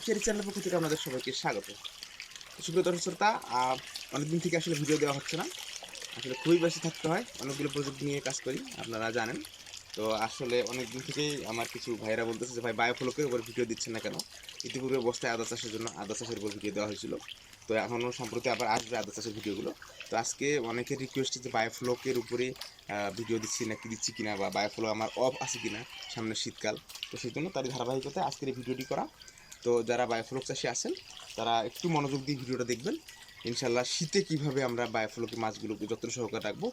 Fishery চ্যানেলের পক্ষ থেকে আপনাদের সবাইকে স্বাগত। সুপ্রিয় দর্শক শ্রোতা অনেকদিন থেকে আসলে ভিডিও দেওয়া হচ্ছে না। আসলে খুবই বেশি থাকতে হয়, অনেকগুলো প্রজেক্ট নিয়ে কাজ করি, আপনারা জানেন। তো আসলে অনেক দিন থেকেই আমার কিছু ভাইরা বলতেছে যে, ভাই, বায়োফ্লকের উপর ভিডিও দিচ্ছেন না কেন? ইতিপূর্বে বস্তায় আদা চাষের জন্য আদা চাষের উপর ভিডিও দেওয়া হয়েছিল। তো এখনও সম্প্রতি আবার আসবে আদা চাষের ভিডিওগুলো। তো আজকে অনেকের রিকোয়েস্ট যে বায়োফ্লকের উপরে ভিডিও দিচ্ছি না কি দিচ্ছি কিনা বা বায়োফ্লক আমার অফ আছে কিনা সামনে শীতকাল। তো সেই জন্য তার ধারাবাহিকতায় আজকের এই ভিডিওটি করা। তো যারা বায়োফ্লক চাষি আছেন, তারা একটু মনোযোগ দিয়ে ভিডিওটা দেখবেন। ইনশাল্লাহ শীতে কীভাবে আমরা বায়োফ্লকের মাছগুলোকে যত্ন সহকারে রাখব,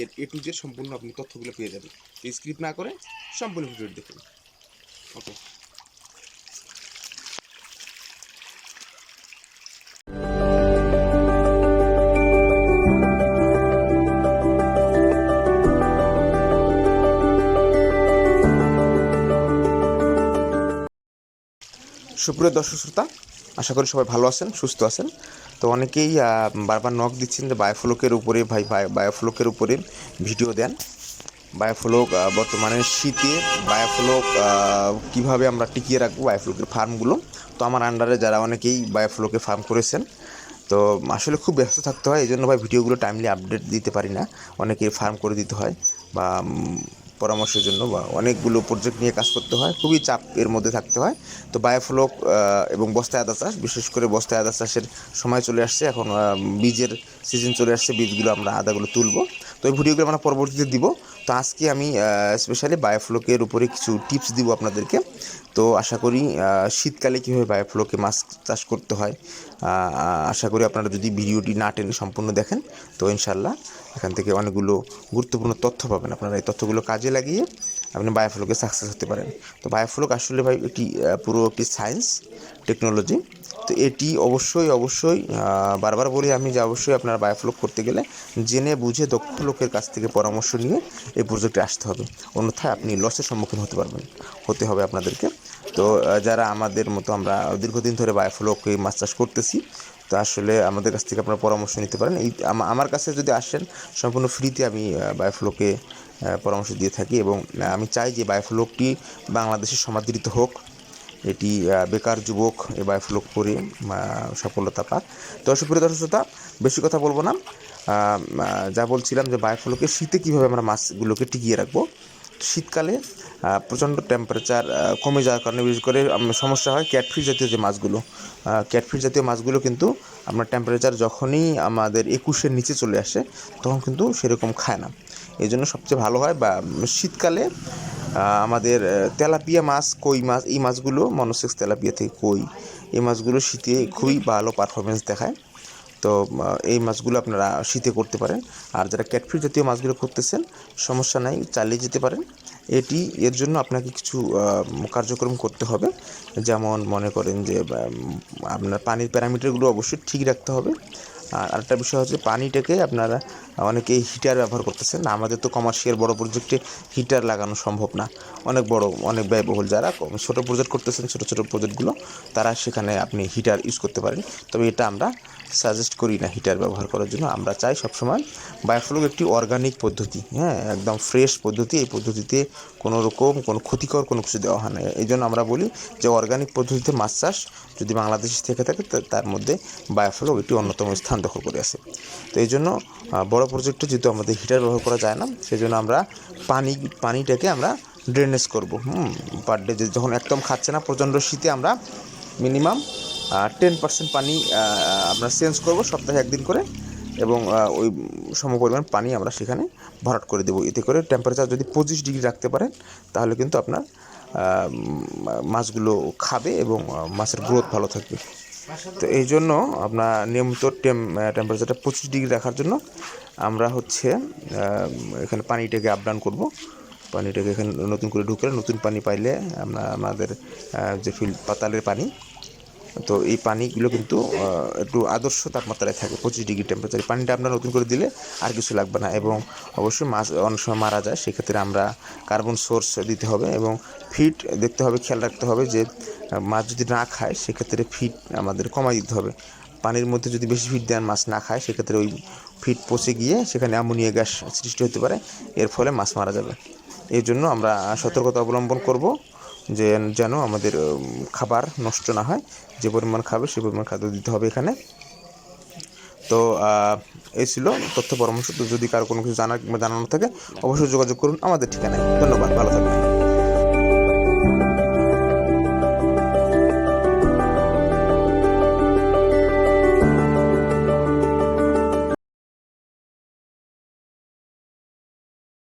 এর এ টু জেড সম্পূর্ণ আপনি তথ্যগুলো পেয়ে যাবেন। স্ক্রিপ্ট না করে সম্পূর্ণ ভিডিওটি দেখুন। ওকে সুপ্রিয় দর্শক শ্রোতা, আশা করি সবাই ভালো আছেন, সুস্থ আছেন। তো অনেকেই বারবার নখ দিচ্ছেন যে বায়োফ্লকের উপরে ভাই বায়- বায়োফ্লকের উপরে ভিডিও দেন। বায়োফ্লক বর্তমানে শীতে বায়োফ্লক কীভাবে আমরা টিকিয়ে রাখব বায়োফ্লকের ফার্মগুলো? তো আমার আন্ডারে যারা অনেকেই বায়োফ্লকে ফার্ম করেছেন, তো আসলে খুব ব্যস্ত থাকতে হয় এই জন্য ভাই ভিডিওগুলো টাইমলি আপডেট দিতে পারি না। অনেকেই ফার্ম করে দিতে হয়, বা পরামর্শের জন্য বা অনেকগুলো প্রজেক্ট নিয়ে কাজ করতে হয়, খুবই চাপ এর মধ্যে থাকতে হয়। তো বায়োফ্লক এবং বস্তায় আদা চাষ, বিশেষ করে বস্তায় আদা চাষের সময় চলে আসছে। এখন বীজের সিজন চলে আসছে, বীজগুলো আমরা আদাগুলো তুলবো। তো এই ভিডিওগুলো আমরা পরবর্তীতে দিব। তো আজকে আমি স্পেশালি বায়োফ্লকের উপরে কিছু টিপস দিব আপনাদেরকে। তো আশা করি শীতকালে কীভাবে বায়োফ্লকে মাছ চাষ করতে হয় আশা করি আপনারা যদি ভিডিওটি না টেনে সম্পূর্ণ দেখেন, তো ইনশাল্লাহ এখান থেকে অনেকগুলো গুরুত্বপূর্ণ তথ্য পাবেন। আপনারা এই তথ্যগুলো কাজে লাগিয়ে আপনি বায়োফ্লকে সাকসেস হতে পারেন। তো বায়োফ্লক আসলে ভাই একটি পুরো একটি সায়েন্স টেকনোলজি তো এটি অবশ্যই অবশ্যই বারবার বলি আমি যে অবশ্যই আপনারা বায়োফ্লক করতে গেলে জেনে বুঝে দক্ষ লোকের কাছ থেকে পরামর্শ নিয়ে এই প্রজেক্টে আসতে হবে। অন্যথায় আপনি লসের সম্মুখীন হতে পারবেন, হতে হবে আপনাদেরকে। তো যারা আমাদের মতো আমরা দীর্ঘদিন ধরে বায়োফ্লকে মাছ চাষ করতেছি, তো আসলে আমাদের কাছ থেকে আপনারা পরামর্শ নিতে পারেন। এই আমার কাছে যদি আসেন, সম্পূর্ণ ফ্রিতে আমি বায়োফ্লকে পরামর্শ দিয়ে থাকি এবং আমি চাই যে বায়োফ্লকটি বাংলাদেশে সমাদৃত হোক। এটি বেকার যুবক এই বায়োফ্লক করে সফলতা পাক। তো সুপ্রিয় দর্শক শ্রোতা, বেশি কথা বলব না। যা বলছিলাম যে বায়োফ্লকে, শীতে কীভাবে আমরা মাছগুলোকে টিকিয়ে রাখব, শীতকালে প্রচণ্ড টেম্পারেচার কমে যাওয়ার কারণে, বিশেষ করে সমস্যা হয় ক্যাটফিশ জাতীয় যে মাছগুলো। ক্যাটফিশ জাতীয় মাছগুলো কিন্তু আমরা টেম্পারেচার যখনই আমাদের একুশের নিচে চলে আসে, তখন কিন্তু সেরকম খায় না। এই জন্য সবচেয়ে ভালো হয় বা শীতকালে আমাদের তেলাপিয়া মাছ, কই মাছ, এই মাছগুলো মনোসেক্স তেলাপিয়া থেকে কই, এই মাছগুলো শীতে খুবই ভালো পারফরমেন্স দেখায়। তো এই মাছগুলো আপনারা শীতে করতে পারেন। আর যারা ক্যাটফিট জাতীয় মাছগুলো করতেছেন, সমস্যা নাই, চালিয়ে যেতে পারেন। এটি, এর জন্য আপনাকে কিছু কার্যক্রম করতে হবে। যেমন মনে করেন যে আপনার পানির প্যারামিটারগুলো অবশ্যই ঠিক রাখতে হবে। আর আরেকটা বিষয় হচ্ছে পানিটাকে আপনারা অনেকেই হিটার ব্যবহার করতেছেন। না আমাদের তো কমার্শিয়াল বড় প্রজেক্টে হিটার লাগানো সম্ভব না। অনেক বড়, অনেক ব্যয়বহুল যারা ছোট প্রজেক্ট করতেছেন, ছোট ছোট প্রজেক্টগুলো তারা সেখানে আপনি হিটার ইউজ করতে পারেন। তবে এটা আমরা সাজেস্ট করি না হিটার ব্যবহার করার জন্য। আমরা চাই সবসময় বায়োফ্লক একটি অর্গানিক পদ্ধতি হ্যাঁ একদম ফ্রেশ পদ্ধতি। এই পদ্ধতিতে কোনো রকম, কোনো ক্ষতিকর কোনো কিছু দেওয়া হয় না। এই জন্য আমরা বলি যে অর্গানিক পদ্ধতিতে মাছ চাষ যদি বাংলাদেশ থেকে থাকে তার মধ্যে বায়োফ্লক একটি অন্যতম স্থান। দখল করে আছে। তো এই জন্য বড় প্রজেক্টে যেহেতু আমাদের হিটার ব্যবহার করা যায় না সেই জন্য আমরা পানি, পানিটাকে আমরা ড্রেনেজ করব। হুম পার ডে যখন একদম খাচ্ছে না, প্রচণ্ড শীতে আমরা মিনিমাম টেন পার্সেন্ট পানি আমরা চেঞ্জ করব সপ্তাহে একদিন করে এবং ওই সমপরিমাণ পানি আমরা সেখানে ভরাট করে দেবো। এতে করে টেম্পারেচার যদি পঁচিশ ডিগ্রি রাখতে পারেন, তাহলে কিন্তু আপনার মাছগুলো খাবে এবং মাছের গ্রোথ ভালো থাকবে। তো এই জন্য আপনার নিয়মিত টেম টেম্পারেচারটা পঁচিশ ডিগ্রি রাখার জন্য আমরা হচ্ছে এখানে পানিটাকে আপডাউন করব। পানিটাকে এখানে নতুন করে ঢুকে নতুন পানি পাইলে আমরা আমাদের যে ফিল পাতালের পানি তো এই পানিগুলো কিন্তু একটু আদর্শ তাপমাত্রায় থাকে, পঁচিশ ডিগ্রি টেম্পারেচার পানিটা আপনার নতুন করে দিলে আর কিছু লাগবে না এবং অবশ্যই মাছ অনেক সময় মারা যায়, সেক্ষেত্রে আমরা কার্বন সোর্স দিতে হবে এবং ফিট দেখতে হবে, খেয়াল রাখতে হবে যে মাছ যদি না খায়, সেক্ষেত্রে ফিট আমাদের কমাই দিতে হবে। পানির মধ্যে যদি বেশি ফিট দেন, মাছ না খায়, সেক্ষেত্রে ওই ফিট পচে গিয়ে সেখানে অ্যামোনিয়া গ্যাস সৃষ্টি হতে পারে, এর ফলে মাছ মারা যাবে। এই জন্য আমরা সতর্কতা অবলম্বন করব। যে যেন আমাদের খাবার নষ্ট না হয়, যে পরিমাণ খাবে সে পরিমাণ খাদ্য দিতে হবে এখানে। তো এই ছিল তথ্য পরামর্শ। তো যদি কারও কোনো কিছু জানার জানানো থাকে, অবশ্যই যোগাযোগ করুন। আমাদের ঠিকানায়। ধন্যবাদ। ভালো থাকবেন।